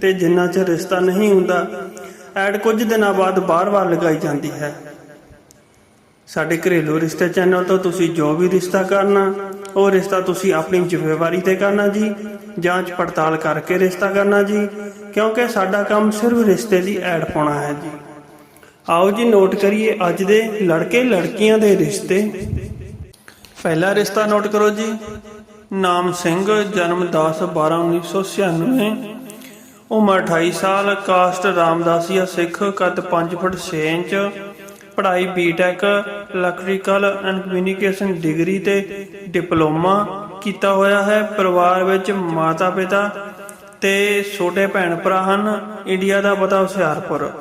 ਤੇ ਜਿੰਨਾ ਚਿਰ ਰਿਸ਼ਤਾ ਨਹੀਂ ਹੁੰਦਾ, ਐਡ ਕੁਝ ਦਿਨਾਂ ਬਾਅਦ ਬਾਰ-ਬਾਰ ਲਗਾਈ ਜਾਂਦੀ ਹੈ। ਸਾਡੇ ਘਰੇਲੂ ਰਿਸ਼ਤੇ ਚੈਨਲ ਤੋਂ ਤੁਸੀਂ ਜੋ ਵੀ ਰਿਸ਼ਤਾ ਕਰਨਾ, ਉਹ ਰਿਸ਼ਤਾ ਤੁਸੀਂ ਆਪਣੀ ਜ਼ਿੰਮੇਵਾਰੀ ਤੇ ਕਰਨਾ ਜੀ, ਜਾਂਚ ਪੜਤਾਲ ਕਰਕੇ ਰਿਸ਼ਤਾ ਕਰਨਾ ਜੀ, ਕਿਉਂਕਿ ਸਾਡਾ ਕੰਮ ਸਿਰਫ ਰਿਸ਼ਤੇ ਦੀ ਐਡ ਪਾਉਣਾ ਹੈ ਜੀ। ਆਓ ਜੀ ਨੋਟ ਕਰੀਏ ਅੱਜ ਦੇ ਲੜਕੇ ਲੜਕੀਆਂ ਦੇ ਰਿਸ਼ਤੇ। ਪਹਿਲਾ ਰਿਸ਼ਤਾ ਨੋਟ ਕਰੋ ਜੀ, ਨਾਮ ਸਿੰਘ, ਜਨਮ 10 12 1996 ਉਮਰ 28 ਸਾਲ, ਕਾਸਟ ਰਾਮਦਾਸੀਆ ਸਿੱਖ, ਕੱਦ 5 ਫੁੱਟ 6 ਇੰਚ, ਪੜ੍ਹਾਈ B Tech electrical and communication degree ਤੇ ਡਿਪਲੋਮਾ ਕੀਤਾ ਹੋਇਆ ਹੈ। ਪਰਿਵਾਰ ਵਿੱਚ ਮਾਤਾ ਪਿਤਾ ਤੇ ਛੋਟੇ ਭੈਣ ਭਰਾ ਹਨ। ਇੰਡੀਆ ਦਾ ਪਤਾ ਹੁਸ਼ਿਆਰਪੁਰ।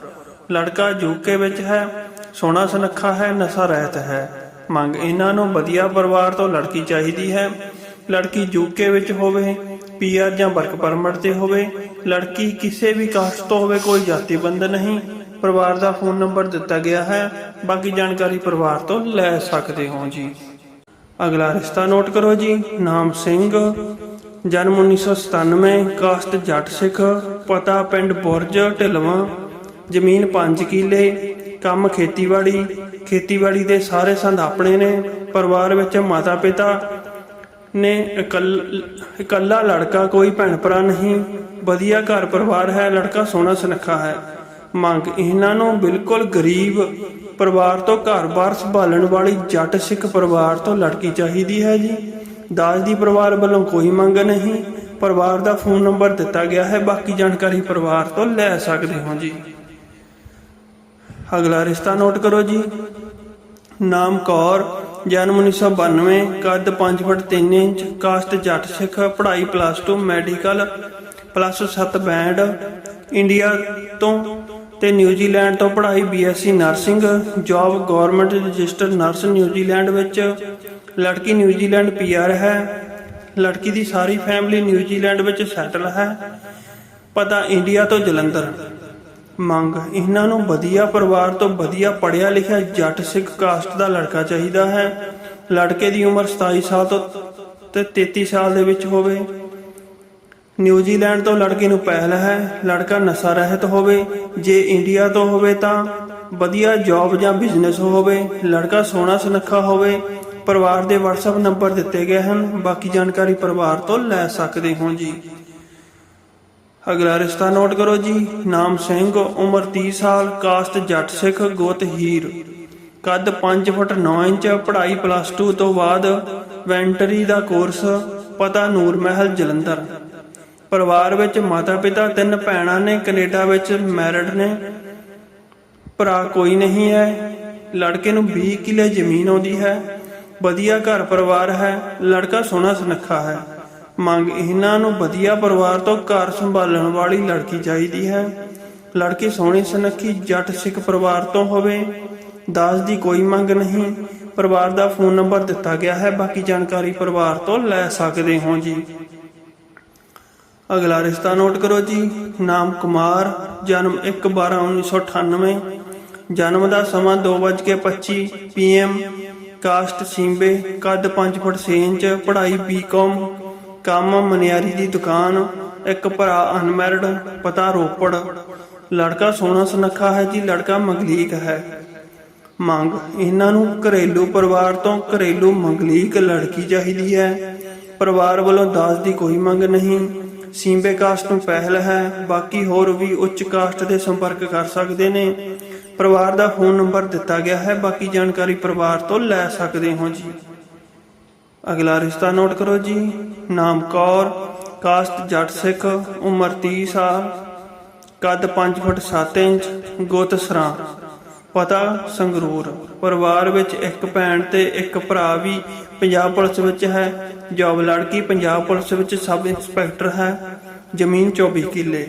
ਲੜਕਾ ਯੂਕੇ ਵਿੱਚ ਹੈ। ਸੋਹਣਾ ਸੁਨੱਖਾ ਹੈ, ਨਸ਼ਾ ਰਹਿਤ ਹੈ। ਮੰਗ ਇਹਨਾਂ ਨੂੰ ਵਧੀਆ ਪਰਿਵਾਰ ਤੋਂ ਲੜਕੀ ਚਾਹੀਦੀ ਹੈ। ਲੜਕੀ ਯੂਕੇ ਵਿੱਚ ਹੋਵੇ ਪੀਆਰ ਜਾਂ ਵਰਕ ਪਰਮਿਟ ਤੇ ਹੋਵੇ, ਲੜਕੀ ਕਿਸੇ ਵੀ ਕਾਸਟ ਤੋਂ ਹੋਵੇ, ਕੋਈ ਜਾਤੀ ਬੰਦ ਨਹੀਂ। ਪਰਿਵਾਰ ਦਾ ਫੋਨ ਨੰਬਰ ਦਿੱਤਾ ਗਿਆ ਹੈ। ਬਾਕੀ ਜਾਣਕਾਰੀ ਪਰਿਵਾਰ ਤੋਂ ਲੈ ਸਕਦੇ ਹੋ ਜੀ। ਅਗਲਾ ਰਿਸ਼ਤਾ ਨੋਟ ਕਰੋ ਜੀ। ਨਾਮ ਸਿੰਘ, ਜਨਮ 1997 ਕਾਸਟ ਜੱਟ ਸਿੱਖ, ਪਤਾ ਪਿੰਡ ਬੁਰਜ, ਢਿਲਵਾਂ, ਜ਼ਮੀਨ 5 ਕਿੱਲੇ, ਕੰਮ ਖੇਤੀਬਾੜੀ। ਖੇਤੀਬਾੜੀ ਦੇ ਸਾਰੇ ਸੰਦ ਆਪਣੇ ਨੇ। ਪਰਿਵਾਰ ਵਿੱਚ ਮਾਤਾ ਪਿਤਾ ਨੇ ਇਕੱਲ- ਇਕੱਲਾ ਲੜਕਾ ਕੋਈ ਭੈਣ ਭਰਾ ਨਹੀਂ, ਵਧੀਆ ਘਰ ਪਰਿਵਾਰ ਹੈ, ਲੜਕਾ ਸੋਹਣਾ ਸੁਨੱਖਾ ਹੈ। ਮੰਗ ਇਹਨਾਂ ਨੂੰ ਬਿਲਕੁਲ ਗਰੀਬ ਪਰਿਵਾਰ ਤੋਂ ਘਰ-ਬਾਰ ਸੰਭਾਲਣ ਵਾਲੀ ਜੱਟ ਸਿੱਖ ਪਰਿਵਾਰ ਤੋਂ ਲੜਕੀ ਚਾਹੀਦੀ ਹੈ ਜੀ। ਦਾਜ ਦੀ ਪਰਿਵਾਰ ਵੱਲੋਂ ਕੋਈ ਮੰਗ ਨਹੀਂ, ਪਰਿਵਾਰ ਦਾ ਫੋਨ ਨੰਬਰ ਦਿੱਤਾ ਗਿਆ ਹੈ, ਬਾਕੀ ਜਾਣਕਾਰੀ ਪਰਿਵਾਰ ਤੋਂ ਲੈ ਸਕਦੇ ਹੋ ਜੀ। ਅਗਲਾ ਰਿਸ਼ਤਾ ਨੋਟ ਕਰੋ ਜੀ। ਨਾਮ ਕੌਰ ਜਨਮ 1992 ਕੱਦ 5 foot 3 inch caste Jatt Sikh, ਪੜ੍ਹਾਈ plus 2 medical plus 7 band India ਤੋਂ ਤੇ ਨਿਊਜ਼ੀਲੈਂਡ ਤੋਂ ਪੜ੍ਹਾਈ BSc nursing job government registered nurse New Zealand ਵਿੱਚ। ਲੜਕੀ ਨਿਊਜ਼ੀਲੈਂਡ ਪੀਆਰ ਹੈ। ਲੜਕੀ ਦੀ ਸਾਰੀ ਫੈਮਿਲੀ ਨਿਊਜ਼ੀਲੈਂਡ ਵਿੱਚ ਸੈਟਲ ਹੈ। ਪਤਾ ਇੰਡੀਆ ਤੋਂ ਜਲੰਧਰ। ਮੰਗ। ਇਹਨਾਂ ਨੂੰ ਵਧੀਆ ਪਰਿਵਾਰ ਤੋਂ ਵਧੀਆ ਪੜ੍ਹਿਆ ਲਿਖਿਆ ਜੱਟ ਸਿੱਖ ਕਾਸਟ ਦਾ ਲੜਕਾ ਚਾਹੀਦਾ ਹੈ। ਲੜਕੇ ਦੀ ਉਮਰ 27 ਸਾਲ ਤੋਂ ਤੇ 33 ਸਾਲ ਦੇ ਵਿੱਚ ਹੋਵੇ। ਨਿਊਜ਼ੀਲੈਂਡ ਤੋਂ ਲੜਕੀ ਨੂੰ ਪਹਿਲ ਹੈ। ਲੜਕਾ ਨਸ਼ਾ ਰਹਿਤ ਹੋਵੇ। ਜੇ ਇੰਡੀਆ ਤੋਂ ਹੋਵੇ ਤਾਂ ਵਧੀਆ ਜੌਬ ਜਾਂ ਬਿਜ਼ਨਸ ਹੋਵੇ। ਲੜਕਾ ਸੋਹਣਾ ਸੁਨੱਖਾ ਹੋਵੇ। ਪਰਿਵਾਰ ਦੇ WhatsApp ਨੰਬਰ ਦਿੱਤੇ ਗਏ ਹਨ। ਬਾਕੀ ਜਾਣਕਾਰੀ ਪਰਿਵਾਰ ਤੋਂ ਲੈ ਸਕਦੇ ਹੋ ਜੀ। ਅਗਲਾ ਰਿਸ਼ਤਾ ਨੋਟ ਕਰੋ ਜੀ। ਨਾਮ ਸਿੰਘ, ਉਮਰ 30 ਸਾਲ, ਕਾਸਟ ਜੱਟ ਸਿੱਖ, ਗੋਤ ਹੀਰ। ਕੱਦ 5 ਫੁੱਟ 9 ਇੰਚ, ਪੜ੍ਹਾਈ ਪਲੱਸ 2 ਤੋਂ ਬਾਅਦ ਵੈਂਟਰੀ ਦਾ ਕੋਰਸ ਪਤਾ ਨੂਰ ਮਹਿਲ, ਜਲੰਧਰ। ਪਰਿਵਾਰ ਵਿੱਚ ਮਾਤਾ ਪਿਤਾ ਤਿੰਨ ਭੈਣਾਂ ਨੇ, ਕੈਨੇਡਾ ਵਿੱਚ ਮੈਰਿਡ ਨੇ। ਭਰਾ ਕੋਈ ਨਹੀਂ ਹੈ। ਲੜਕੇ ਨੂੰ 20 ਕਿੱਲੇ ਜ਼ਮੀਨ ਆਉਂਦੀ ਹੈ। ਵਧੀਆ ਘਰ ਪਰਿਵਾਰ ਹੈ। ਲੜਕਾ ਸੋਹਣਾ ਸੁਨੱਖਾ ਹੈ। ਮੰਗ ਇਹਨਾਂ ਨੂੰ ਵਧੀਆ ਪਰਿਵਾਰ ਤੋਂ ਘਰ ਸੰਭਾਲਣ ਵਾਲੀ ਲੜਕੀ ਚਾਹੀਦੀ ਹੈ। ਲੜਕੀ ਸੋਹਣੀ ਸੁਨੱਖੀ, ਜੱਟ ਸਿੱਖ ਪਰਿਵਾਰ ਤੋਂ ਹੋਵੇ ਦਾਜ ਦੀ ਕੋਈ ਮੰਗ ਨਹੀਂ। ਪਰਿਵਾਰ ਦਾ ਫੋਨ ਨੰਬਰ ਦਿੱਤਾ ਗਿਆ ਹੈ, ਬਾਕੀ ਜਾਣਕਾਰੀ ਪਰਿਵਾਰ ਤੋਂ ਲੈ ਸਕਦੇ ਹੋ ਜੀ। ਅਗਲਾ ਰਿਸ਼ਤਾ ਨੋਟ ਕਰੋ ਜੀ। ਨਾਮ ਕੁਮਾਰ, ਜਨਮ 1/12/1998 ਜਨਮ ਦਾ ਸਮਾਂ 2:25 ਪੀਐਮ ਕਾਸਟ, ਸਿੰਬੇ, ਕੱਦ 5 ਫੁੱਟ 6 ਇੰਚ, ਪੜ੍ਹਾਈ ਬੀਕਾਮ ਕੰਮ ਮਨਿਆਰੀ ਦੀ ਦੁਕਾਨ, ਇੱਕ ਭਰਾ ਅਨਮੈਰਿਡ ਪਤਾ ਰੋਪੜ। ਲੜਕਾ ਸੋਹਣਾ ਸੁਨੱਖਾ ਹੈ ਜੀ, ਲੜਕਾ ਮੰਗਲੀਕ ਹੈ। ਮੰਗ, ਇਹਨਾਂ ਨੂੰ ਘਰੇਲੂ ਪਰਿਵਾਰ ਤੋਂ ਘਰੇਲੂ ਮੰਗਲੀਕ ਲੜਕੀ ਚਾਹੀਦੀ ਹੈ। ਪਰਿਵਾਰ ਵੱਲੋਂ ਦਾਜ ਦੀ ਕੋਈ ਮੰਗ ਨਹੀਂ। ਸੀਂਬੇ ਕਾਸਟ ਨੂੰ ਪਹਿਲ ਹੈ, ਬਾਕੀ ਹੋਰ ਵੀ ਉੱਚ ਕਾਸਟ ਦੇ ਸੰਪਰਕ ਕਰ ਸਕਦੇ ਨੇ। ਪਰਿਵਾਰ ਦਾ ਫੋਨ ਨੰਬਰ ਦਿੱਤਾ ਗਿਆ ਹੈ, ਬਾਕੀ ਜਾਣਕਾਰੀ ਪਰਿਵਾਰ ਤੋਂ ਲੈ ਸਕਦੇ ਹੋ ਜੀ। ਅਗਲਾ ਰਿਸ਼ਤਾ ਨੋਟ ਕਰੋ ਜੀ। ਨਾਮ ਕੌਰ, ਕਾਸਟ ਜੱਟ ਸਿੱਖ, ਉਮਰ 30 ਸਾਲ। ਕੱਦ 5 ਫੁੱਟ 7 ਇੰਚ, ਗੋਤ ਸਰਾਂ। ਪਤਾ, ਸੰਗਰੂਰ। ਪਰਿਵਾਰ ਵਿੱਚ ਇੱਕ ਭੈਣ ਤੇ ਇੱਕ ਭਰਾ ਵੀ ਪੰਜਾਬ ਪੁਲਿਸ ਵਿੱਚ ਹੈ। ਜੌਬ ਲੜਕੀ ਪੰਜਾਬ ਪੁਲਿਸ ਵਿੱਚ ਸਬ ਇੰਸਪੈਕਟਰ ਹੈ। ਜ਼ਮੀਨ 24 ਕਿੱਲੇ।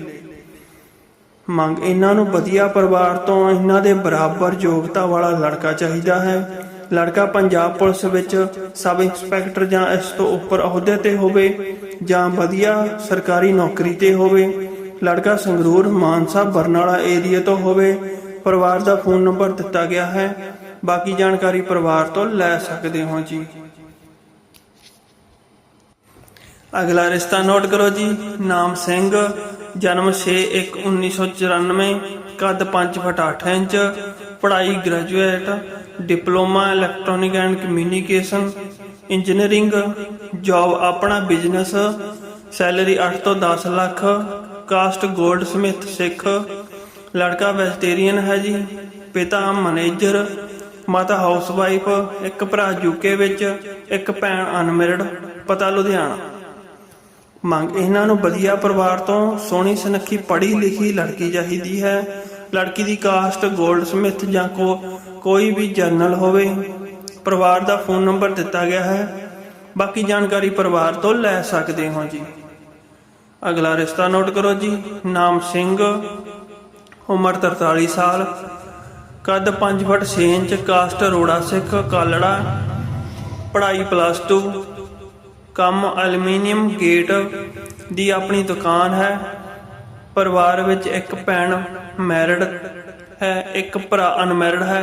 ਮੰਗ ਇਹਨਾਂ ਨੂੰ ਵਧੀਆ ਪਰਿਵਾਰ ਤੋਂ, ਇਹਨਾਂ ਦੇ ਬਰਾਬਰ ਯੋਗਤਾ ਵਾਲਾ ਲੜਕਾ ਚਾਹੀਦਾ ਹੈ। ਲੜਕਾ ਪੰਜਾਬ ਪੁਲਿਸ ਵਿੱਚ ਸਬ ਇੰਸਪੈਕਟਰ ਜਾਂ ਇਸ ਤੋਂ ਉੱਪਰ ਅਹੁਦੇ ਤੇ ਹੋਵੇ ਜਾਂ ਵਧੀਆ ਸਰਕਾਰੀ ਨੌਕਰੀ ਤੇ ਹੋਵੇ, ਲੜਕਾ ਸੰਗਰੂਰ ਮਾਨਸਾ ਬਰਨਾਲਾ ਏਰੀਆ ਤੋਂ ਹੋਵੇ, ਪਰਿਵਾਰ ਦਾ ਫੋਨ ਨੰਬਰ ਦਿੱਤਾ ਗਿਆ ਹੈ। ਬਾਕੀ ਜਾਣਕਾਰੀ ਪਰਿਵਾਰ ਤੋਂ ਲੈ ਸਕਦੇ ਹੋ ਜੀ। ਅਗਲਾ ਰਿਸ਼ਤਾ ਨੋਟ ਕਰੋ ਜੀ। ਨਾਮ ਸਿੰਘ, ਜਨਮ 6/1/1994 ਕੱਦ 5 ਫੁੱਟ 8 ਇੰਚ, ਪੜ੍ਹਾਈ graduate diploma electronic and communication engineering job ਆਪਣਾ ਬਿਜ਼ਨਸ ਸੈਲਰੀ 8 ਤੋਂ 10 lakh caste goldsmith Sikh, ਲੜਕਾ ਵੈਜੀਟੇਰੀਅਨ ਹੈ ਜੀ, ਪਿਤਾ ਮੈਨੇਜਰ ਮਾਤਾ ਹਾਊਸਵਾਈਫ ਇੱਕ ਭਰਾ ਯੂਕੇ ਵਿੱਚ, ਇੱਕ ਭੈਣ ਅਨਮੈਰਿਡ ਪਤਾ ਲੁਧਿਆਣਾ। ਮੰਗ ਇਹਨਾਂ ਨੂੰ ਵਧੀਆ ਪਰਿਵਾਰ ਤੋਂ ਸੋਹਣੀ ਸੁਨੱਖੀ ਪੜ੍ਹੀ ਲਿਖੀ ਲੜਕੀ ਚਾਹੀਦੀ ਹੈ। ਲੜਕੀ ਦੀ ਕਾਸਟ ਗੋਲਡ ਸਮਿਥ ਜਾਂ ਕੋ ਕੋਈ ਵੀ ਜਰਨਲ ਹੋਵੇ, ਪਰਿਵਾਰ ਦਾ ਫੋਨ ਨੰਬਰ ਦਿੱਤਾ ਗਿਆ ਹੈ। ਬਾਕੀ ਜਾਣਕਾਰੀ ਪਰਿਵਾਰ ਤੋਂ ਲੈ ਸਕਦੇ ਹੋ ਜੀ। ਅਗਲਾ ਰਿਸ਼ਤਾ ਨੋਟ ਕਰੋ ਜੀ। ਨਾਮ ਸਿੰਘ, ਉਮਰ 43 ਸਾਲ, ਕੱਦ 5 foot 6 inch caste Rora Sikh, Kalra, ਪੜ੍ਹਾਈ ਪਲੱਸ 2 ਕੰਮ ਐਲੂਮੀਨੀਅਮ ਗੇਟ ਦੀ ਆਪਣੀ ਦੁਕਾਨ ਹੈ। ਪਰਿਵਾਰ ਵਿੱਚ ਇੱਕ ਭੈਣ ਮੈਰਿਡ ਹੈ, ਇੱਕ ਭਰਾ ਅਨਮੈਰਿਡ ਹੈ।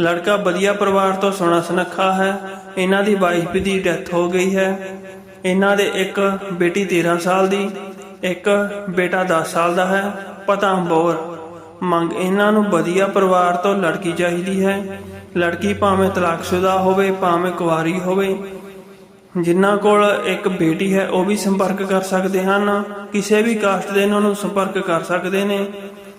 ਲੜਕਾ ਵਧੀਆ ਪਰਿਵਾਰ ਤੋਂ ਸੋਹਣਾ ਸੁਨੱਖਾ ਹੈ। ਇਹਨਾਂ ਦੀ ਵਾਈਫ ਦੀ ਡੈਥ ਹੋ ਗਈ ਹੈ। ਇਹਨਾਂ ਦੇ ਇੱਕ ਬੇਟੀ 13 ਸਾਲ ਦੀ, ਇੱਕ ਬੇਟਾ 10 ਸਾਲ ਦਾ ਹੈ। ਪਤਾ ਅੰਬੋਰ ਮੰਗ ਇਹਨਾਂ ਨੂੰ ਵਧੀਆ ਪਰਿਵਾਰ ਤੋਂ ਲੜਕੀ ਚਾਹੀਦੀ ਹੈ। ਲੜਕੀ ਭਾਵੇਂ ਤਲਾਕਸ਼ੁਦਾ ਹੋਵੇ, ਭਾਵੇਂ ਕੁਵਾਰੀ ਹੋਵੇ। ਜਿਨ੍ਹਾਂ ਕੋਲ ਇੱਕ ਬੇਟੀ ਹੈ, ਉਹ ਵੀ ਸੰਪਰਕ ਕਰ ਸਕਦੇ ਹਨ। ਕਿਸੇ ਵੀ ਕਾਸਟ ਦੇ ਇਹਨਾਂ ਨੂੰ ਸੰਪਰਕ ਕਰ ਸਕਦੇ ਨੇ।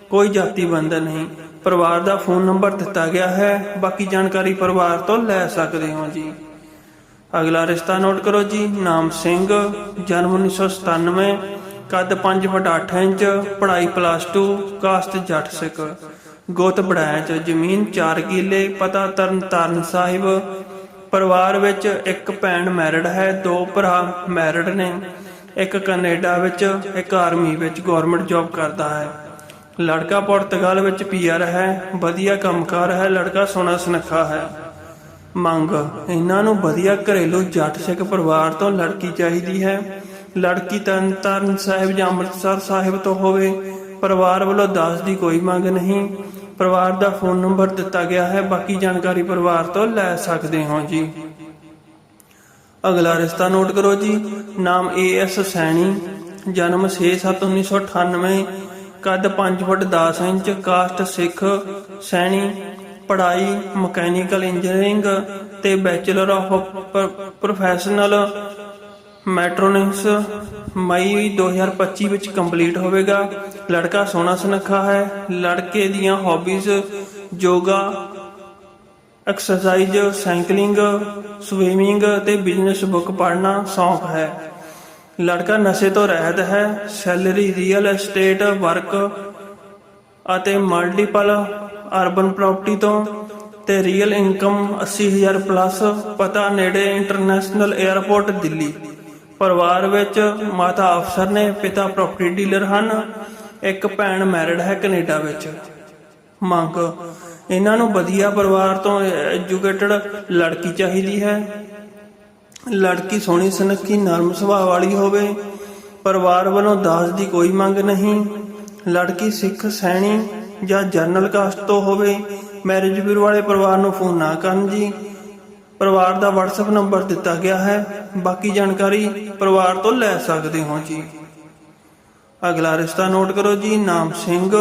ਕੋਈ ਜਾਤੀ ਬੰਧਨ ਨਹੀਂ। ਪਰਿਵਾਰ ਦਾ ਫੋਨ ਨੰਬਰ ਦਿੱਤਾ ਗਿਆ ਹੈ। ਬਾਕੀ ਜਾਣਕਾਰੀ ਪਰਿਵਾਰ ਤੋਂ ਲੈ ਸਕਦੇ ਹੋ ਜੀ। ਅਗਲਾ ਰਿਸ਼ਤਾ ਨੋਟ ਕਰੋ ਜੀ। ਨਾਮ ਸਿੰਘ, ਜਨਮ 1997 ਕੱਦ 5 ਫੁੱਟ 8 ਇੰਚ, ਪੜ੍ਹਾਈ ਪਲੱਸ 2 ਕਾਸਟ ਜੱਟ ਸਿੱਖ। ਗੋਤ ਬੜਾਇਚ ਜ਼ਮੀਨ 4 ਕਿੱਲੇ, ਪਤਾ ਤਰਨ ਤਾਰਨ ਸਾਹਿਬ। ਪਰਿਵਾਰ ਵਿੱਚ ਇੱਕ ਭੈਣ ਮੈਰਿਡ ਹੈ, ਦੋ ਭਰਾ ਮੈਰਿਡ ਨੇ। ਇੱਕ ਕੈਨੇਡਾ ਵਿੱਚ, ਇੱਕ ਆਰਮੀ ਵਿੱਚ ਗਵਰਨਮੈਂਟ ਜੌਬ ਕਰਦਾ ਹੈ। ਲੜਕਾ ਪੁਰਤਗਾਲ ਵਿੱਚ ਪੀਆਰ ਹੈ, ਵਧੀਆ ਕੰਮਕਾਰ ਹੈ, ਲੜਕਾ ਸੋਹਣਾ ਸੁਨੱਖਾ ਹੈ। ਮੰਗ, ਇਹਨਾਂ ਨੂੰ ਵਧੀਆ ਘਰੇਲੂ ਜੱਟ ਸਿੱਖ ਪਰਿਵਾਰ ਤੋਂ ਲੜਕੀ ਚਾਹੀਦੀ ਹੈ। ਲੜਕੀ ਤਰਨਤਾਰਨ ਸਾਹਿਬ ਜਾਂ ਅੰਮ੍ਰਿਤਸਰ ਸਾਹਿਬ ਤੋਂ ਹੋਵੇ, ਪਰਿਵਾਰ ਵੱਲੋਂ ਦਾਸ ਦੀ ਕੋਈ ਮੰਗ ਨਹੀਂ। ਪਰਿਵਾਰ ਦਾ ਫੋਨ ਨੰਬਰ ਦਿੱਤਾ ਗਿਆ ਹੈ, ਬਾਕੀ ਜਾਣਕਾਰੀ ਪਰਿਵਾਰ ਤੋਂ ਲੈ ਸਕਦੇ ਹੋ ਜੀ। ਅਗਲਾ ਰਿਸ਼ਤਾ ਨੋਟ ਕਰੋ ਜੀ, ਨਾਮ ਏਐਸ ਸੈਣੀ, ਜਨਮ 6/7/1998 ਕੱਦ 5 foot 10 inch caste Sikh, Saini, ਪੜ੍ਹਾਈ, ਮਕੈਨੀਕਲ ਇੰਜੀਨੀਅਰਿੰਗ ਤੇ ਬੈਚਲਰ ਆਫ ਪ੍ਰੋਫੈਸ਼ਨਲ ਮੈਟਰੋਨਿਕਸ। ਮਈ 2025 ਵਿੱਚ ਕੰਪਲੀਟ ਹੋਵੇਗਾ। ਲੜਕਾ ਸੋਹਣਾ ਸੁਨੱਖਾ ਹੈ। ਲੜਕੇ ਦੀਆਂ hobbies yoga exercise cycling swimming ਤੇ ਬਿਜ਼ਨਸ ਬੁੱਕ ਪੜ੍ਹਨਾ ਸ਼ੌਂਕ ਹੈ। ਲੜਕਾ ਨਸ਼ੇ ਤੋਂ ਰਹਿਤ ਹੈ ਸੈਲਰੀ ਰੀਅਲ ਐਸਟੇਟ ਵਰਕ ਅਤੇ ਮਲਟੀਪਲ ਅਰਬਨ ਪ੍ਰਾਪਰਟੀ ਤੋਂ ਤੇ ਰੀਅਲ ਇਨਕਮ 80000 ਪਲੱਸ ਪਤਾ ਨੇੜੇ ਇੰਟਰਨੈਸ਼ਨਲ 에ਅਰਪੋਰਟ ਦਿੱਲੀ। ਪਰਿਵਾਰ ਵਿੱਚ ਮਾਤਾ ਅਫਸਰ ਨੇ ਪਿਤਾ ਪ੍ਰਾਪਰਟੀ ਡੀਲਰ ਹਨ, ਇੱਕ ਭੈਣ ਮੈਰਿਡ ਹੈ ਕੈਨੇਡਾ ਵਿੱਚ। ਮੰਗ, ਇਹਨਾਂ ਨੂੰ ਵਧੀਆ ਪਰਿਵਾਰ ਤੋਂ ਐਜੂਕੇਟਡ ਲੜਕੀ ਚਾਹੀਦੀ ਹੈ। ਲੜਕੀ ਸੋਹਣੀ ਸੁਨੱਖੀ, ਨਰਮ ਸੁਭਾਅ ਵਾਲੀ ਹੋਵੇ, ਪਰਿਵਾਰ ਵੱਲੋਂ ਦਾਜ ਦੀ ਕੋਈ ਮੰਗ ਨਹੀਂ। ਲੜਕੀ ਸਿੱਖ, ਸੈਣੀ ਜਾਂ ਜਰਨਲ ਕਾਸਟ ਤੋਂ ਹੋਵੇ, ਮੈਰਿਜ ਬਿਊਰੋ ਵਾਲੇ ਪਰਿਵਾਰ ਨੂੰ ਫੋਨ ਨਾ ਕਰਨ ਜੀ। ਪਰਿਵਾਰ ਦਾ WhatsApp ਨੰਬਰ ਦਿੱਤਾ ਗਿਆ ਹੈ। ਬਾਕੀ ਜਾਣਕਾਰੀ ਪਰਿਵਾਰ ਤੋਂ ਲੈ ਸਕਦੇ ਹੋ ਜੀ। ਅਗਲਾ ਰਿਸ਼ਤਾ ਨੋਟ ਕਰੋ ਜੀ, ਨਾਮ ਸਿੰਘ,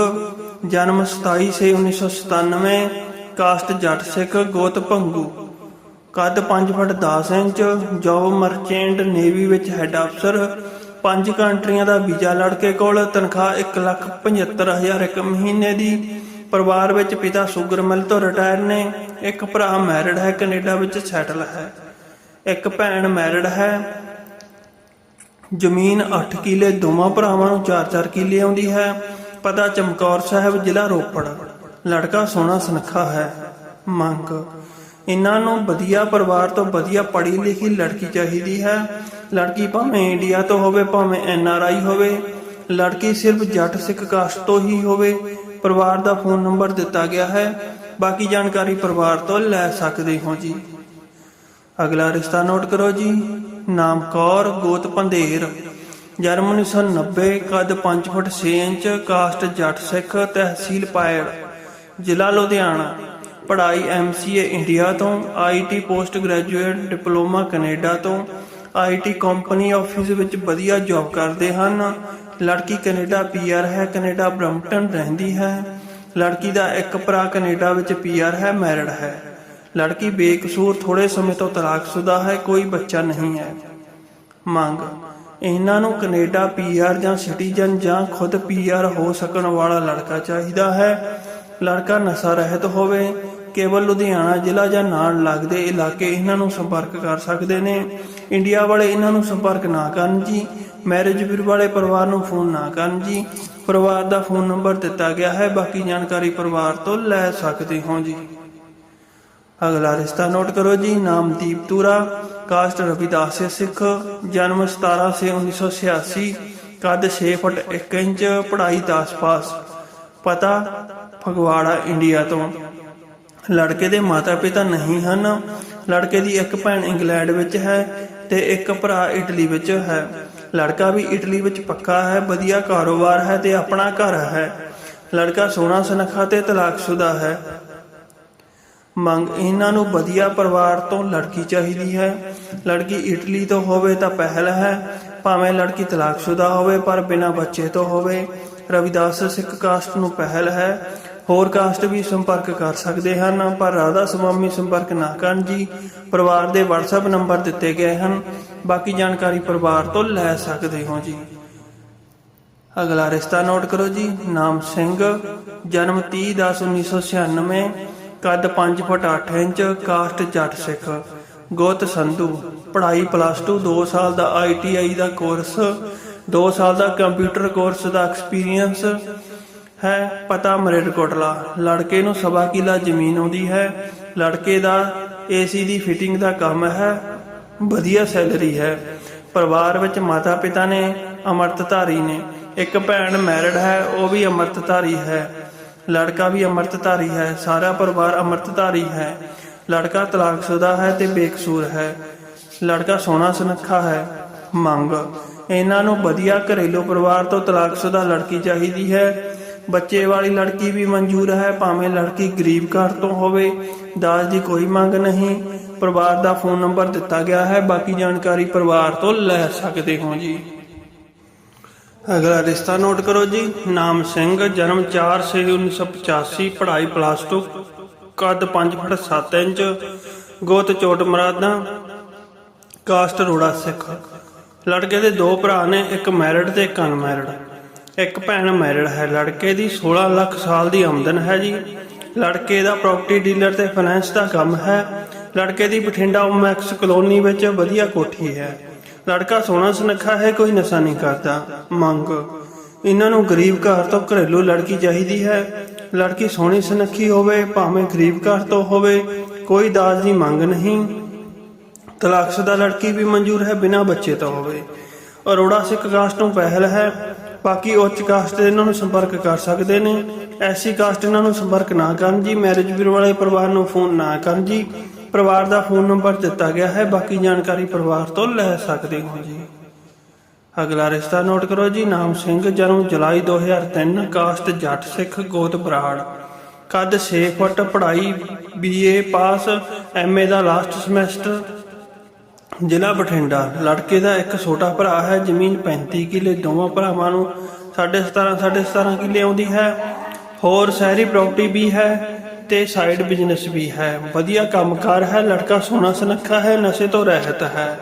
ਜਨਮ 27/6/1997 ਕਾਸਟ ਜੱਟ ਸਿੱਖ, ਗੋਤ ਭੰਗੂ। ਕੱਦ 5 foot 10 inch, job merchant navy ਵਿੱਚ ਹੈੱਡ ਅਫਸਰ, ਪੰਜ ਕੰਟਰੀਆਂ ਦਾ ਵੀਜ਼ਾ ਲੜਕੇ ਕੋਲ, ਤਨਖਾਹ 175000 ਇੱਕ ਮਹੀਨੇ ਦੀ। ਪਰਿਵਾਰ ਵਿੱਚ ਪਿਤਾ ਸ਼ੂਗਰ ਮਿਲ ਤੋਂ ਰਿਟਾਇਰ ਨੇ, ਇੱਕ ਭਰਾ ਮੈਰਿਡ ਹੈ, ਕੈਨੇਡਾ ਵਿੱਚ ਸੈਟਲ ਹੈ। ਇੱਕ ਭੈਣ ਮੈਰਿਡ ਹੈ। ਜ਼ਮੀਨ 8 ਕਿੱਲੇ, ਦੋਵਾਂ ਭਰਾਵਾਂ ਨੂੰ 4-4 ਕਿੱਲੇ ਆਉਂਦੀ ਹੈ। ਪਤਾ ਚਮਕੌਰ ਸਾਹਿਬ, ਜ਼ਿਲ੍ਹਾ ਰੋਪੜ। ਲੜਕਾ ਸੋਹਣਾ ਸੁਨੱਖਾ ਹੈ। ਮੰਗ। ਇਹਨਾਂ ਨੂੰ ਵਧੀਆ ਪਰਿਵਾਰ ਤੋਂ ਵਧੀਆ ਪੜ੍ਹੀ ਲਿਖੀ ਲੜਕੀ ਚਾਹੀਦੀ ਹੈ। ਲੜਕੀ ਭਾਵੇਂ ਇੰਡੀਆ ਤੋਂ ਹੋਵੇ, ਭਾਵੇਂ ਐਨ ਆਰ ਆਈ ਹੋਵੇ, ਲੜਕੀ ਸਿਰਫ ਜੱਟ ਸਿੱਖ ਕਾਸਟ ਤੋਂ ਹੀ ਹੋਵੇ, ਪਰਿਵਾਰ ਦਾ ਫੋਨ ਨੰਬਰ ਦਿੱਤਾ ਗਿਆ ਹੈ। ਬਾਕੀ ਜਾਣਕਾਰੀ ਪਰਿਵਾਰ ਤੋਂ ਲੈ ਸਕਦੇ ਹੋ ਜੀ। ਅਗਲਾ ਰਿਸ਼ਤਾ ਨੋਟ ਕਰੋ ਜੀ। ਨਾਮ ਕੌਰ, ਗੋਤ ਪੰਧੇਰ। ਜਨਮ 1990 ਕਦ 5 ਫੁੱਟ 6 ਇੰਚ, ਕਾਸਟ ਜੱਟ ਸਿੱਖ, ਤਹਿਸੀਲ ਪਾਇੜ ਜ਼ਿਲ੍ਹਾ ਲੁਧਿਆਣਾ। ਪੜ੍ਹਾਈ ਐਮਸੀਏ ਇੰਡੀਆ ਤੋਂ IT post graduate diploma Canada ਤੋਂ ਆਈਟੀ ਕੰਪਨੀ ਆਫਿਸ ਵਿੱਚ ਵਧੀਆ ਜੌਬ ਕਰਦੇ ਹਨ। ਲੜਕੀ ਕੈਨੇਡਾ ਪੀਆਰ ਹੈ, ਕੈਨੇਡਾ ਬ੍ਰੈਂਪਟਨ ਰਹਿੰਦੀ ਹੈ। ਲੜਕੀ ਦਾ ਇੱਕ ਭਰਾ ਕੈਨੇਡਾ ਵਿੱਚ ਪੀਆਰ ਹੈ, ਮੈਰਿਡ ਹੈ। ਲੜਕੀ ਬੇਕਸੂਰ ਥੋੜੇ ਸਮੇਂ ਤੋਂ ਤਲਾਕਸ਼ੁਦਾ ਹੈ, ਕੋਈ ਬੱਚਾ ਨਹੀਂ ਹੈ। ਮੰਗ, ਇਹਨਾਂ ਨੂੰ ਕੈਨੇਡਾ ਪੀਆਰ ਜਾਂ ਸਿਟੀਜ਼ਨ ਜਾਂ ਖੁਦ ਪੀਆਰ ਹੋ ਸਕਣ ਵਾਲਾ ਲੜਕਾ ਚਾਹੀਦਾ ਹੈ। ਲੜਕਾ ਨਸ਼ਾ ਰਹਿਤ ਹੋਵੇ ਕੇਵਲ ਲੁਧਿਆਣਾ ਜ਼ਿਲ੍ਹਾ ਜਾਂ ਨਾਲ ਲੱਗਦੇ ਇਲਾਕੇ ਇਹਨਾਂ ਨੂੰ ਸੰਪਰਕ ਕਰ ਸਕਦੇ ਨੇ। ਇੰਡੀਆ ਵਾਲੇ ਇਹਨਾਂ ਨੂੰ ਸੰਪਰਕ ਨਾ ਕਰਨ ਜੀ। ਮੈਰਿਜ ਬਿਊਰੋ ਵਾਲੇ ਪਰਿਵਾਰ ਨੂੰ ਫੋਨ ਨਾ ਕਰਨ ਜੀ। ਪਰਿਵਾਰ ਦਾ ਫੋਨ ਨੰਬਰ ਦਿੱਤਾ ਗਿਆ ਹੈ। ਬਾਕੀ ਜਾਣਕਾਰੀ ਪਰਿਵਾਰ ਤੋਂ ਲੈ ਸਕਦੇ ਹੋ ਜੀ। ਅਗਲਾ ਰਿਸ਼ਤਾ ਨੋਟ ਕਰੋ ਜੀ। ਨਾਮ ਦੀਪ ਤੂਰਾ ਕਾਸਟ ਰਵਿਦਾਸ ਸਿੱਖ, ਜਨਮ 17 ਸੇ 1986 ਕੱਦ 6 ਫੁੱਟ 1 ਇੰਚ, ਪੜ੍ਹਾਈ 10 ਪਾਸ। ਪਤਾ ਫਗਵਾੜਾ, ਇੰਡੀਆ ਤੋਂ। ਲੜਕੇ ਦੇ ਮਾਤਾ-ਪਿਤਾ ਨਹੀਂ ਹਨ। ਲੜਕੇ ਦੀ ਇੱਕ ਭੈਣ ਇੰਗਲੈਂਡ ਵਿੱਚ ਹੈ ਤੇ ਇੱਕ ਭਰਾ ਇਟਲੀ ਵਿੱਚ ਹੈ। ਲੜਕਾ ਵੀ ਇਟਲੀ ਵਿੱਚ ਪੱਕਾ ਹੈ, ਵਧੀਆ ਕਾਰੋਬਾਰ ਹੈ ਤੇ ਆਪਣਾ ਘਰ ਹੈ। ਲੜਕਾ ਸੋਹਣਾ ਸੁਨੱਖਾ ਤੇ ਤਲਾਕਸ਼ੁਦਾ ਹੈ। ਮੰਗ ਇਹਨਾਂ ਨੂੰ ਵਧੀਆ ਪਰਿਵਾਰ ਤੋਂ ਲੜਕੀ ਚਾਹੀਦੀ ਹੈ। ਲੜਕੀ ਇਟਲੀ ਤੋਂ ਹੋਵੇ ਤਾਂ ਪਹਿਲ ਹੈ, ਭਾਵੇਂ ਲੜਕੀ ਤਲਾਕਸ਼ੁਦਾ ਹੋਵੇ ਪਰ ਬਿਨਾਂ ਬੱਚੇ ਤੋਂ ਹੋਵੇ। ਰਵਿਦਾਸ ਸਿੱਖ ਕਾਸਟ ਨੂੰ ਪਹਿਲ ਹੈ। ਹੋਰ ਕਾਸਟ ਵੀ ਸੰਪਰਕ ਕਰ ਸਕਦੇ ਹਨ, ਪਰ ਰਾਧਾ ਸਵਾਮੀ ਸੰਪਰਕ ਨਾ ਕਰਨ ਜੀ, ਪਰਿਵਾਰ ਦੇ WhatsApp ਨੰਬਰ ਦਿੱਤੇ ਗਏ ਹਨ। ਬਾਕੀ ਜਾਣਕਾਰੀ ਪਰਿਵਾਰ ਤੋਂ ਲੈ ਸਕਦੇ ਹੋ ਜੀ। ਅਗਲਾ ਰਿਸ਼ਤਾ ਨੋਟ ਕਰੋ ਜੀ, ਨਾਮ ਸਿੰਘ, ਜਨਮ 30 10 1996 ਕੱਦ 5 foot 8 inch, caste Jatt Sikh, ਗੋਤ ਸੰਧੂ, ਪੜ੍ਹਾਈ ਪਲੱਸ 2 2 ਸਾਲ ਦਾ ਆਈਟੀਆਈ ਦਾ ਕੋਰਸ 2 ਸਾਲ ਦਾ ਕੰਪਿਊਟਰ ਕੋਰਸ ਦਾ ਐਕਸਪੀਰੀਅੰਸ ਹੈ ਪਤਾ ਮਰੇਡਕੋਟਲਾ ਲੜਕੇ ਨੂੰ ਸਵਾ ਕਿਲਾ ਜ਼ਮੀਨ ਆਉਂਦੀ ਹੈ। ਲੜਕੇ ਦਾ ਏਸੀ ਦੀ ਫਿਟਿੰਗ ਦਾ ਕੰਮ ਹੈ। ਵਧੀਆ ਸੈਲਰੀ ਹੈ। ਪਰਿਵਾਰ ਵਿੱਚ ਮਾਤਾ ਪਿਤਾ ਨੇ, ਅਮਰਤਧਾਰੀ ਨੇ, ਇੱਕ ਭੈਣ ਮੈਰਿਡ ਹੈ, ਉਹ ਵੀ ਅਮਰਤਧਾਰੀ ਹੈ। ਲੜਕਾ ਵੀ ਅਮਰਤਧਾਰੀ ਹੈ। ਸਾਰਾ ਪਰਿਵਾਰ ਅਮਰਤਧਾਰੀ ਹੈ। ਲੜਕਾ ਤਲਾਕਸ਼ੁਦਾ ਹੈ ਤੇ ਬੇਕਸੂਰ ਹੈ। ਲੜਕਾ ਸੋਹਣਾ ਸੁਨੱਖਾ ਹੈ। ਮੰਗ। ਇਹਨਾਂ ਨੂੰ ਵਧੀਆ ਘਰੇਲੂ ਪਰਿਵਾਰ ਤੋਂ ਤਲਾਕਸ਼ੁਦਾ ਲੜਕੀ ਚਾਹੀਦੀ ਹੈ। ਬੱਚੇ ਵਾਲੀ ਲੜਕੀ ਵੀ ਮਨਜ਼ੂਰ ਹੈ, ਭਾਵੇਂ ਲੜਕੀ ਗਰੀਬ ਘਰ ਤੋਂ ਹੋਵੇ, ਦਾਜ ਦੀ ਕੋਈ ਮੰਗ ਨਹੀਂ। ਪਰਿਵਾਰ ਦਾ ਫੋਨ ਨੰਬਰ ਦਿੱਤਾ ਗਿਆ ਹੈ, ਬਾਕੀ ਜਾਣਕਾਰੀ ਪਰਿਵਾਰ ਤੋਂ ਲੈ ਸਕਦੇ ਹੋ ਜੀ। ਅਗਲਾ ਰਿਸ਼ਤਾ ਨੋਟ ਕਰੋ ਜੀ। ਨਾਮ ਸਿੰਘ, ਜਨਮ 4 ਸੇ 1985 ਪੜ੍ਹਾਈ ਪਲੱਸ 2 ਕੱਦ 5 ਫੁੱਟ 7 ਇੰਚ, ਗੋਤ ਚੋਟ ਮਰਾਦਾ, ਕਾਸਟ ਰੋੜਾ ਸਿੱਖ। ਲੜਕੇ ਦੇ ਦੋ ਭਰਾ ਨੇ, ਇੱਕ ਮੈਰਿਡ ਤੇ ਇੱਕ ਅਨਮੈਰਿਡ ਇੱਕ ਭੈਣ ਮੈਰਿਡ ਹੈ, ਲੜਕੇ ਦੀ 16 ਲੱਖ ਸਾਲ ਦੀ ਆਮਦਨ ਹੈ ਜੀ। ਲੜਕੇ ਦਾ ਪ੍ਰਾਪਰਟੀ ਡੀਲਰ ਤੇ ਫਾਈਨੈਂਸ ਦਾ ਕੰਮ ਹੈ। ਲੜਕੇ ਦੀ ਬਠਿੰਡਾ ਓਮੈਕਸ ਕਲੋਨੀ ਵਿੱਚ ਵਧੀਆ ਕੋਠੀ ਹੈ। ਲੜਕਾ ਸੋਹਣਾ ਸੁਨੱਖਾ ਹੈ, ਕੋਈ ਨਸ਼ਾ ਨਹੀਂ ਕਰਦਾ। ਮੰਗ, ਇਹਨਾਂ ਨੂੰ ਗਰੀਬ ਘਰ ਤੋਂ ਘਰੇਲੂ ਲੜਕੀ ਚਾਹੀਦੀ ਹੈ। ਲੜਕੀ ਸੋਹਣੀ ਸੁਨੱਖੀ ਹੋਵੇ, ਭਾਵੇਂ ਗਰੀਬ ਘਰ ਤੋਂ ਹੋਵੇ, ਕੋਈ ਦਾਜ ਦੀ ਮੰਗ ਨਹੀਂ। ਤਲਾਕਸ਼ੁਦਾ ਲੜਕੀ ਵੀ ਮਨਜ਼ੂਰ ਹੈ, ਬਿਨਾਂ ਬੱਚੇ ਤੋਂ ਹੋਵੇ। ਅਰੋੜਾ ਸਿੱਖ ਕਾਸਟ ਨੂੰ ਪਹਿਲ ਹੈ। ਬਾਕੀ ਉੱਚ ਕਾਸਟ ਦੇ ਇਹਨਾਂ ਨੂੰ ਸੰਪਰਕ ਕਰ ਸਕਦੇ ਨੇ। ਐਸੀ ਕਾਸਟ ਇਹਨਾਂ ਨੂੰ ਸੰਪਰਕ ਨਾ ਕਰਨ ਜੀ। ਮੈਰਿਜ ਬਿਊਰੋ ਵਾਲੇ ਪਰਿਵਾਰ ਨੂੰ ਫੋਨ ਨਾ ਕਰਨ ਜੀ। ਪਰਿਵਾਰ ਦਾ ਫੋਨ ਨੰਬਰ ਦਿੱਤਾ ਗਿਆ ਹੈ। ਬਾਕੀ ਜਾਣਕਾਰੀ ਪਰਿਵਾਰ ਤੋਂ ਲੈ ਸਕਦੇ ਹੋ ਜੀ। ਅਗਲਾ ਰਿਸ਼ਤਾ ਨੋਟ ਕਰੋ ਜੀ। ਨਾਮ ਸਿੰਘ, ਜਨਮ ਜੁਲਾਈ 2003 ਕਾਸਟ ਜੱਟ ਸਿੱਖ, ਗੋਤ ਬਰਾੜ। ਕੱਦ 6 ਫੁੱਟ, ਪੜ੍ਹਾਈ ਬੀਏ ਪਾਸ ਐਮਏ ਦਾ ਲਾਸਟ ਸਮੈਸਟਰ ਜ਼ਿਲ੍ਹਾ ਬਠਿੰਡਾ, ਲੜਕੇ ਦਾ ਇੱਕ ਛੋਟਾ ਭਰਾ ਹੈ, ਜ਼ਮੀਨ 35 ਕਿੱਲੇ, ਦੋਵਾਂ ਭਰਾਵਾਂ ਨੂੰ 17.5 17.5 ਕਿੱਲੇ ਆਉਂਦੀ ਹੈ। ਹੋਰ ਸ਼ਹਿਰੀ ਪ੍ਰਾਪਰਟੀ ਵੀ ਹੈ ਤੇ ਸਾਈਡ ਬਿਜ਼ਨਸ ਵੀ ਹੈ। ਵਧੀਆ ਕੰਮਕਾਰ ਹੈ, ਲੜਕਾ ਸੋਹਣਾ ਸੁਨੱਖਾ ਹੈ, ਨਸ਼ੇ ਤੋਂ ਰਹਿਤ ਹੈ।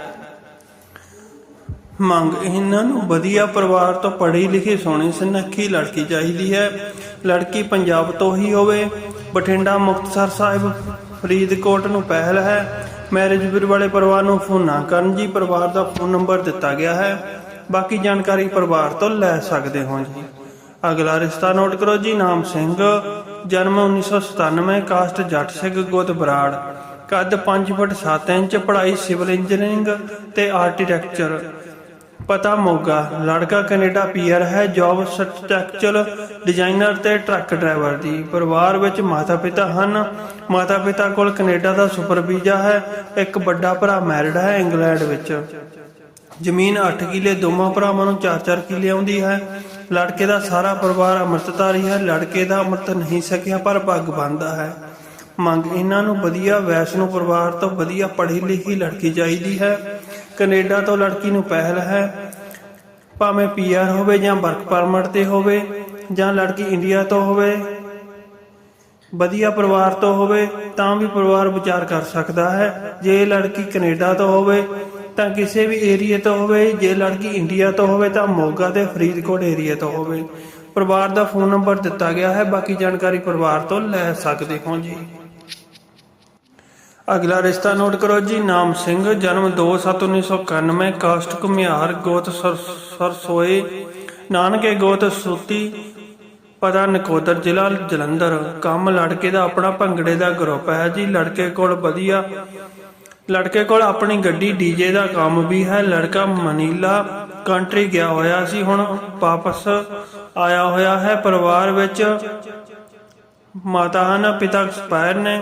ਮੰਗ, ਇਹਨਾਂ ਨੂੰ ਵਧੀਆ ਪਰਿਵਾਰ ਤੋਂ ਪੜ੍ਹੀ ਲਿਖੀ, ਸੋਹਣੀ ਸੁਨੱਖੀ ਲੜਕੀ ਚਾਹੀਦੀ ਹੈ। ਲੜਕੀ ਪੰਜਾਬ ਤੋਂ ਹੀ ਹੋਵੇ, ਬਠਿੰਡਾ ਮੁਕਤਸਰ ਸਾਹਿਬ, ਫਰੀਦਕੋਟ ਨੂੰ ਪਹਿਲ ਹੈ। ਮੈਰਿਜ ਬਿਊਰੋ ਵਾਲੇ ਪਰਿਵਾਰ ਨੂੰ ਫੋਨ ਨਾ ਕਰਨ ਜੀ, ਪਰਿਵਾਰ ਦਾ ਫੋਨ ਨੰਬਰ ਦਿੱਤਾ ਗਿਆ ਹੈ। ਬਾਕੀ ਜਾਣਕਾਰੀ ਪਰਿਵਾਰ ਤੋਂ ਲੈ ਸਕਦੇ ਹੋ ਜੀ। ਅਗਲਾ ਰਿਸ਼ਤਾ ਨੋਟ ਕਰੋ ਜੀ, ਨਾਮ ਸਿੰਘ, ਜਨਮ 1997 ਕਾਸਟ ਜੱਟ ਸਿੰਘ ਗੋਤ ਬਰਾੜ। ਕੱਦ 5 ਫੁੱਟ 7 ਇੰਚ, ਪੜ੍ਹਾਈ ਸਿਵਲ ਇੰਜੀਨੀਅਰਿੰਗ ਤੇ ਆਰਕੀਟੈਕਚਰ। ਪਤਾ ਮੋਗਾ। ਲੜਕਾ ਕੈਨੇਡਾ ਪੀਆਰ ਹੈ ਜੌਬ ਸਟਰਕਚਰ ਡਿਜ਼ਾਈਨਰ ਤੇ ਟਰੱਕ ਡਰਾਈਵਰ ਦੀ। ਪਰਿਵਾਰ ਵਿੱਚ ਮਾਤਾ ਪਿਤਾ ਹਨ। ਮਾਤਾ ਪਿਤਾ ਕੋਲ ਕੈਨੇਡਾ ਦਾ ਸੁਪਰ ਵੀਜ਼ਾ ਹੈ। ਇੱਕ ਵੱਡਾ ਭਰਾ ਮੈਰਿਡ ਹੈ ਇੰਗਲੈਂਡ ਵਿੱਚ। ਜ਼ਮੀਨ 8 ਕਿੱਲੇ, ਦੋਵਾਂ ਭਰਾਵਾਂ ਨੂੰ 4-4 ਕਿੱਲੇ ਆਉਂਦੀ ਹੈ। ਲੜਕੇ ਦਾ ਸਾਰਾ ਪਰਿਵਾਰ ਅੰਮ੍ਰਿਤਧਾਰੀ ਹੈ। ਲੜਕੇ ਦਾ ਅੰਮ੍ਰਿਤ ਨਹੀਂ ਸਕਿਆ, ਪਰ ਪੱਗ ਬੰਨਦਾ ਹੈ। ਮੰਗ, ਇਹਨਾਂ ਨੂੰ ਵਧੀਆ, ਵੈਸ਼ਨੂ ਪਰਿਵਾਰ ਤੋਂ ਵਧੀਆ ਪੜ੍ਹੀ ਲਿਖੀ ਲੜਕੀ ਚਾਹੀਦੀ ਹੈ। ਕੈਨੇਡਾ ਤੋਂ ਲੜਕੀ ਨੂੰ ਪਹਿਲ ਹੈ। ਭਾਵੇਂ ਪੀਆਰ ਹੋਵੇ ਜਾਂ ਵਰਕ ਪਰਮਿਟ ਤੇ ਹੋਵੇ ਜਾਂ ਲੜਕੀ ਇੰਡੀਆ ਤੋਂ ਹੋਵੇ, ਵਧੀਆ ਪਰਿਵਾਰ ਤੋਂ ਹੋਵੇ, ਤਾਂ ਵੀ ਪਰਿਵਾਰ ਵਿਚਾਰ ਕਰ ਸਕਦਾ ਹੈ। ਜੇ ਲੜਕੀ ਕੈਨੇਡਾ ਤੋਂ ਹੋਵੇ, ਤਾਂ ਕਿਸੇ ਵੀ ਏਰੀਆ ਤੋਂ ਹੋਵੇ, ਜੇ ਲੜਕੀ ਇੰਡੀਆ ਤੋਂ ਹੋਵੇ, ਤਾਂ ਮੋਗਾ ਤੇ ਫਰੀਦਕੋਟ ਏਰੀਆ ਤੋਂ ਹੋਵੇ। ਪਰਿਵਾਰ ਦਾ ਫੋਨ ਨੰਬਰ ਦਿੱਤਾ ਗਿਆ ਹੈ, ਬਾਕੀ ਜਾਣਕਾਰੀ ਪਰਿਵਾਰ ਤੋਂ ਲੈ ਸਕਦੇ ਹੋ ਜੀ। ਅਗਲਾ ਰਿਸ਼ਤਾ ਨੋਟ ਕਰੋ ਜੀ, ਨਾਮ ਸਿੰਘ, ਜਨਮ 2/7/1991 ਕਾਸਟ ਘੁਮਿਆਰ, ਗੋਤ ਸਰਸੋਏ ਨਾਨਕੇ ਗੋਤ ਸੂਤੀ, ਪਤਾ ਨਕੋਦਰ ਜ਼ਿਲ੍ਹਾ ਜਲੰਧਰ। ਕੰਮ ਲੜਕੇ ਦਾ ਆਪਣਾ ਭੰਗੜੇ ਦਾ ਗਰੁੱਪ ਹੈ ਜੀ, ਲੜਕੇ ਕੋਲ ਵਧੀਆ, ਲੜਕੇ ਕੋਲ ਆਪਣੀ ਗੱਡੀ ਡੀਜੇ ਦਾ ਕੰਮ ਵੀ ਹੈ, ਲੜਕਾ ਮਨੀਲਾ ਕੰਟਰੀ ਗਿਆ ਹੋਇਆ ਸੀ, ਹੁਣ ਵਾਪਸ ਆਇਆ ਹੋਇਆ ਹੈ, ਪਰਿਵਾਰ ਵਿੱਚ ਮਾਤਾ ਹਨ, ਪਿਤਾ ਐਕਸਪਾਇਰ ਨੇ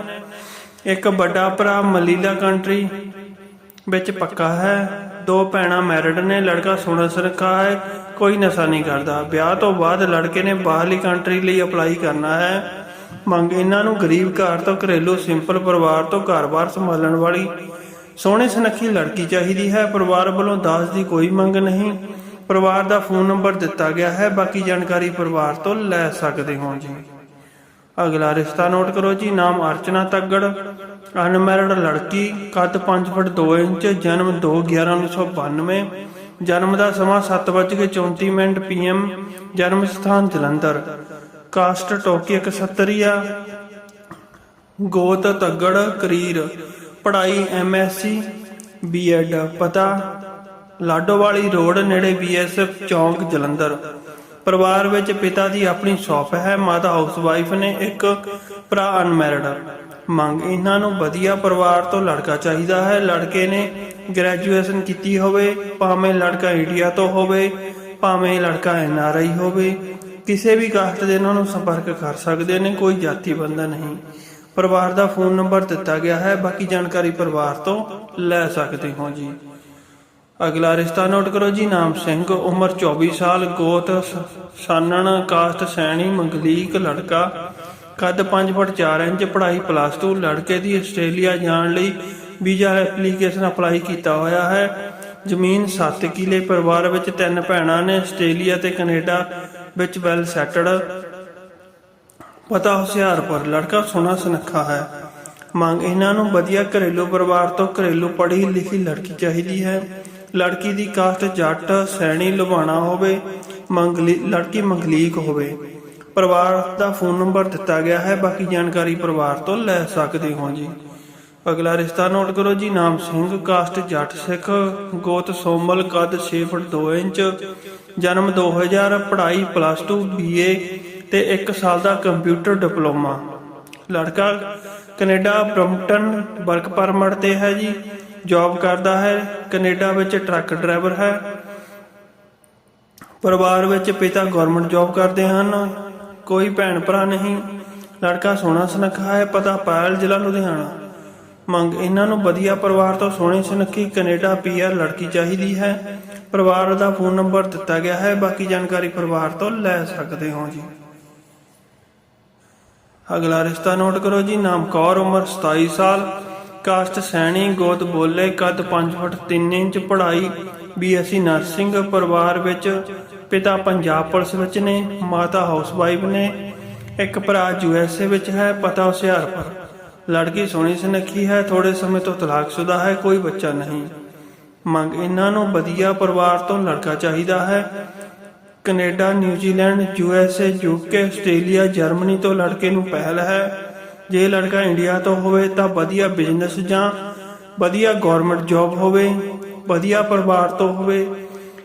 ਇੱਕ ਵੱਡਾ ਭਰਾ ਮਲੀਲਾ ਕੰਟਰੀ ਵਿੱਚ ਪੱਕਾ ਹੈ। ਦੋ ਭੈਣਾਂ ਮੈਰਿਡ ਨੇ ਲੜਕਾ ਸੋਹਣਾ ਸੁਨੱਖਾ ਹੈ। ਕੋਈ ਨਸ਼ਾ ਨਹੀਂ ਕਰਦਾ। ਵਿਆਹ ਤੋਂ ਬਾਅਦ ਲੜਕੇ ਨੇ ਬਾਹਰਲੀ ਕੰਟਰੀ ਲਈ ਅਪਲਾਈ ਕਰਨਾ ਹੈ। ਮੰਗ ਇਹਨਾਂ ਨੂੰ ਗਰੀਬ ਘਰ ਤੋਂ ਘਰੇਲੂ, ਸਿੰਪਲ ਪਰਿਵਾਰ ਤੋਂ ਘਰ-ਬਾਰ ਸੰਭਾਲਣ ਵਾਲੀ। ਸੋਹਣੀ ਸੁਨੱਖੀ ਲੜਕੀ ਚਾਹੀਦੀ ਹੈ। ਪਰਿਵਾਰ ਵੱਲੋਂ ਦਾਜ ਦੀ ਕੋਈ ਮੰਗ ਨਹੀਂ। ਪਰਿਵਾਰ ਦਾ ਫੋਨ ਨੰਬਰ ਦਿੱਤਾ ਗਿਆ ਹੈ। ਬਾਕੀ ਜਾਣਕਾਰੀ ਪਰਿਵਾਰ ਤੋਂ ਲੈ ਸਕਦੇ ਹੋ ਜੀ। ਅਗਲਾ ਰਿਸ਼ਤਾ ਨੋਟ ਕਰੋ ਜੀ, ਨਾਮ ਅਰਚਨਾ ਤੱਗੜ ਅਨਮੈਰਿਡ ਲੜਕੀ, ਕੱਦ 5 ਫੁੱਟ 2 ਇੰਚ, ਜਨਮ 2/11/1992 ਜਨਮ ਦਾ ਸਮਾਂ 7:34 ਮਿੰਟ ਪੀਐਮ ਜਨਮ ਸਥਾਨ ਜਲੰਧਰ। ਕਾਸਟ ਟੋਕੀ 71 ਆ ਗੋਤ ਤੱਗੜ, ਕਰੀਰ, ਪੜ੍ਹਾਈ ਐਮਐਸਸੀ ਬੀਐਡ ਪਤਾ, ਲਾਡੋਵਾਲੀ ਰੋਡ ਨੇੜੇ ਬੀਐਸਐਫ ਚੌਂਕ, ਜਲੰਧਰ। ਪਰਿਵਾਰ ਵਿੱਚ ਪਿਤਾ ਦੀ ਆਪਣੀ ਸ਼ਾਪ ਹੈ, ਮਾਤਾ ਹਾਊਸਵਾਈਫ ਨੇ ਇੱਕ ਭਰਾ ਅਨਮੈਰਿਡ। ਮੰਗ ਇਹਨਾਂ ਨੂੰ ਵਧੀਆ ਪਰਿਵਾਰ ਤੋਂ ਲੜਕਾ ਚਾਹੀਦਾ ਹੈ। ਲੜਕੇ ਨੇ ਗ੍ਰੈਜੂਏਸ਼ਨ ਕੀਤੀ ਹੋਵੇ, ਭਾਵੇਂ ਲੜਕਾ ਇੰਡੀਆ ਤੋਂ ਹੋਵੇ, ਭਾਵੇਂ ਲੜਕਾ ਐਨਆਰਆਈ ਹੋਵੇ, ਕਿਸੇ ਵੀ ਕਾਸਟ ਦੇ ਇਹਨਾਂ ਨੂੰ ਸੰਪਰਕ ਕਰ ਸਕਦੇ ਨੇ, ਕੋਈ ਜਾਤੀ ਬੰਦਾ ਨਹੀਂ। ਪਰਿਵਾਰ ਦਾ ਫੋਨ ਨੰਬਰ ਦਿੱਤਾ ਗਿਆ ਹੈ, ਬਾਕੀ ਜਾਣਕਾਰੀ ਪਰਿਵਾਰ ਤੋਂ ਲੈ ਸਕਦੇ ਹੋ ਜੀ। ਅਗਲਾ ਰਿਸ਼ਤਾ ਨੋਟ ਕਰੋ ਜੀ, ਨਾਮ ਸਿੰਘ, ਉਮਰ 24 ਸਾਲ, ਗੋਤ ਸਾਨਣ ਕਾਸਟ ਸੈਣੀ, ਮੰਗਲੀਕ ਲੜਕਾ। ਕੱਦ 5 ਫੁੱਟ 4 ਇੰਚ, ਪੜ੍ਹਾਈ ਪਲੱਸ 2 ਲੜਕੇ ਦੀ ਆਸਟ੍ਰੇਲੀਆ ਜਾਣ ਲਈ ਵੀਜ਼ਾ ਐਪਲੀਕੇਸ਼ਨ ਅਪਲਾਈ ਕੀਤਾ ਹੋਇਆ ਹੈ। ਜ਼ਮੀਨ 7 ਕਿਲੇ, ਪਰਿਵਾਰ ਵਿੱਚ ਤਿੰਨ ਭੈਣਾਂ ਨੇ, ਆਸਟ੍ਰੇਲੀਆ ਤੇ ਕੈਨੇਡਾ ਵਿੱਚ ਵੈਲ ਸੈਟਲਡ ਪਤਾ ਹੁਸ਼ਿਆਰਪੁਰ, ਲੜਕਾ ਸੋਹਣਾ ਸੁਨੱਖਾ ਹੈ। ਮੰਗ, ਇਹਨਾਂ ਨੂੰ ਵਧੀਆ ਘਰੇਲੂ ਪਰਿਵਾਰ ਤੋਂ ਘਰੇਲੂ ਪੜ੍ਹੀ ਲਿਖੀ ਲੜਕੀ ਚਾਹੀਦੀ ਹੈ। ਲੜਕੀ ਦੀ ਕਾਸਟ ਜੱਟ ਸੈਣੀ ਲੁਬਾਣਾ ਹੋਵੇ, ਮੰਗਲੀ, ਲੜਕੀ ਮੰਗਲੀਕ ਹੋਵੇ। ਪਰਿਵਾਰ ਦਾ ਫੋਨ ਨੰਬਰ ਦਿੱਤਾ ਗਿਆ ਹੈ, ਬਾਕੀ ਜਾਣਕਾਰੀ ਪਰਿਵਾਰ ਤੋਂ ਲੈ ਸਕਦੇ ਹੋ ਜੀ। ਅਗਲਾ ਰਿਸ਼ਤਾ ਨੋਟ ਕਰੋ ਜੀ, ਨਾਮ ਸਿੰਘ, ਕਾਸਟ ਜੱਟ ਸਿੱਖ, ਗੋਤ ਸੋਮਲ, ਕੱਦ 6 ਫੁੱਟ 2 ਇੰਚ, ਜਨਮ 2000 ਪੜ੍ਹਾਈ ਪਲੱਸ 2 ਬੀਏ ਤੇ 1 ਸਾਲ ਦਾ ਕੰਪਿਊਟਰ ਡਿਪਲੋਮਾ ਲੜਕਾ ਕੈਨੇਡਾ, ਬ੍ਰਮਟਨ ਵਰਕ ਪਰਮਿਟ ਤੇ ਹੈ ਜੀ। ਜੌਬ ਕਰਦਾ ਹੈ। ਕੈਨੇਡਾ ਵਿੱਚ ਟਰੱਕ ਡਰਾਈਵਰ ਹੈ। ਪਰਿਵਾਰ ਵਿੱਚ ਪਿਤਾ ਗਵਰਨਮੈਂਟ ਜੌਬ ਕਰਦੇ ਹਨ। ਕੋਈ ਭੈਣ ਭਰਾ ਨਹੀਂ। ਲੜਕਾ ਸੋਹਣਾ ਸੁਨੱਖਾ ਹੈ, ਪਤਾ ਪਾਇਲ ਜ਼ਿਲ੍ਹਾ ਲੁਧਿਆਣਾ। ਮੰਗ ਇਹਨਾਂ ਨੂੰ ਵਧੀਆ ਪਰਿਵਾਰ ਤੋਂ ਸੋਹਣੀ ਸੁਨੱਖੀ ਕੈਨੇਡਾ ਪੀਆਰ ਲੜਕੀ ਚਾਹੀਦੀ ਹੈ। ਪਰਿਵਾਰ ਦਾ ਫੋਨ ਨੰਬਰ ਦਿੱਤਾ ਗਿਆ ਹੈ। ਬਾਕੀ ਜਾਣਕਾਰੀ ਪਰਿਵਾਰ ਤੋਂ ਲੈ ਸਕਦੇ ਹੋ ਜੀ। ਅਗਲਾ ਰਿਸ਼ਤਾ ਨੋਟ ਕਰੋ ਜੀ। ਨਾਮ ਕੌਰ, ਉਮਰ 27 ਸਾਲ। ਕਾਸਟ ਸੈਣੀ ਗੋਤ ਬੋਲੇ ਕੱਦ 5 ਫੁੱਟ 3 ਇੰਚ ਪੜ੍ਹਾਈ ਬੀਐਸਸੀ ਨਰਸਿੰਗ ਪਰਿਵਾਰ ਵਿੱਚ, ਪਿਤਾ ਪੰਜਾਬ ਪੁਲਿਸ ਵਿੱਚ ਨੇ, ਮਾਤਾ ਹਾਊਸਵਾਈਫ ਨੇ, ਇੱਕ ਭਰਾ ਯੂਐਸਏ ਵਿੱਚ ਹੈ, ਪਤਾ ਹੁਸ਼ਿਆਰਪੁਰ। ਲੜਕੀ ਸੋਹਣੀ ਸੁਨੱਖੀ ਹੈ ਥੋੜੇ ਸਮੇਂ ਤੋਂ ਤਲਾਕਸ਼ੁਦਾ ਹੈ, ਕੋਈ ਬੱਚਾ ਨਹੀਂ। ਮੰਗ ਇਹਨਾਂ ਨੂੰ ਵਧੀਆ ਪਰਿਵਾਰ ਤੋਂ ਲੜਕਾ ਚਾਹੀਦਾ ਹੈ। Canada, New Zealand USA UK Australia, Germany ਤੋਂ ਲੜਕੇ ਨੂੰ ਪਹਿਲ ਹੈ। ਜੇ ਲੜਕਾ ਇੰਡੀਆ ਤੋਂ ਹੋਵੇ ਤਾਂ ਵਧੀਆ ਬਿਜ਼ਨਸ ਜਾਂ ਵਧੀਆ ਗਵਰਨਮੈਂਟ ਜੌਬ ਹੋਵੇ, ਵਧੀਆ ਪਰਿਵਾਰ ਤੋਂ ਹੋਵੇ,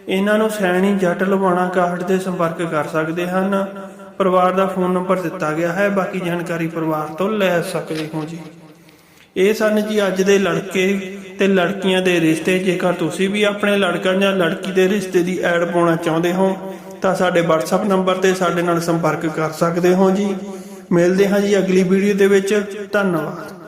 ਇਹਨਾਂ ਨੂੰ ਸੈਣੀ ਜੱਟ ਲਵਾਣਾ ਕਾਹਟ ਦੇ ਸੰਪਰਕ ਕਰ ਸਕਦੇ ਹਨ। ਪਰਿਵਾਰ ਦਾ ਫੋਨ ਨੰਬਰ ਦਿੱਤਾ ਗਿਆ ਹੈ, ਬਾਕੀ ਜਾਣਕਾਰੀ ਪਰਿਵਾਰ ਤੋਂ ਲੈ ਸਕਦੇ ਹੋ ਜੀ। ਇਹ ਸਨ ਜੀ ਅੱਜ ਦੇ ਲੜਕੇ ਤੇ ਲੜਕੀਆਂ ਦੇ ਰਿਸ਼ਤੇ। ਜੇਕਰ ਤੁਸੀਂ ਵੀ ਆਪਣੇ ਲੜਕਾ ਜਾਂ ਲੜਕੀ ਦੇ ਰਿਸ਼ਤੇ ਦੀ ਐਡ ਪਾਉਣਾ ਚਾਹੁੰਦੇ ਹੋ, ਤਾਂ ਸਾਡੇ WhatsApp ਨੰਬਰ ਤੇ ਸਾਡੇ ਨਾਲ ਸੰਪਰਕ ਕਰ ਸਕਦੇ ਹੋ ਜੀ। ਮਿਲਦੇ ਹਾਂ ਜੀ ਅਗਲੀ ਵੀਡੀਓ ਦੇ ਵਿੱਚ। ਧੰਨਵਾਦ।